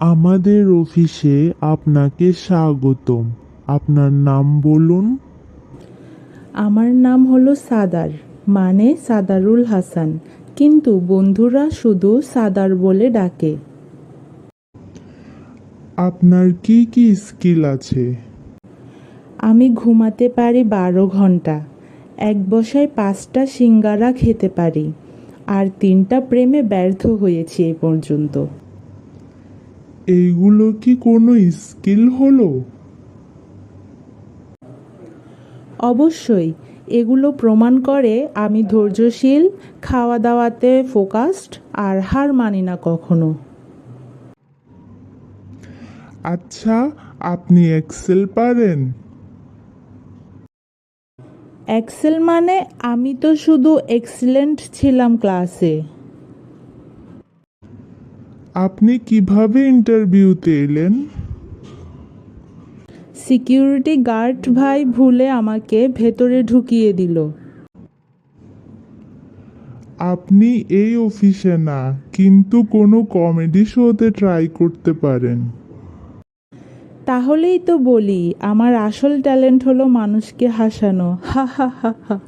আমাদের অফিসে আপনাকে স্বাগতম। আপনার নাম বলুন। আমার নাম হলো সাদার মানে সাদারুল হাসান। কিন্তু বন্ধুরা শুধু সাদার বলে ডাকে। আপনার কি কি স্কিল আছে? আমি ঘুমাতে পারি বারো ঘণ্টা এক বসায় পাঁচটা সিঙ্গারা খেতে পারি আর তিনটা প্রেমে ব্যর্থ হয়েছি এই পর্যন্ত। এইগুলো কি কোনো স্কিল হলো? অবশ্যই। এগুলো প্রমাণ করে আমি ধৈর্যশীল খাওয়া দাওয়াতে ফোকাসড আর হার মানি না কখনো। আচ্ছা আপনি এক্সেল পারেন। এক্সেল মানে আমি তো শুধু এক্সিলেন্ট ছিলাম ক্লাসে আপনি কীভাবে ইন্টারভিউতে এলেন? সিকিউরিটি গার্ড ভাই ভুলে আমাকে ভেতরে ঢুকিয়ে দিল। আপনি এই অফিসে না কিন্তু কোনো কমেডি শোতে ট্রাই করতে পারেন। তাহলেই তো বলি আমার আসল ট্যালেন্ট হলো মানুষকে হাসানো। হা হা হা হা।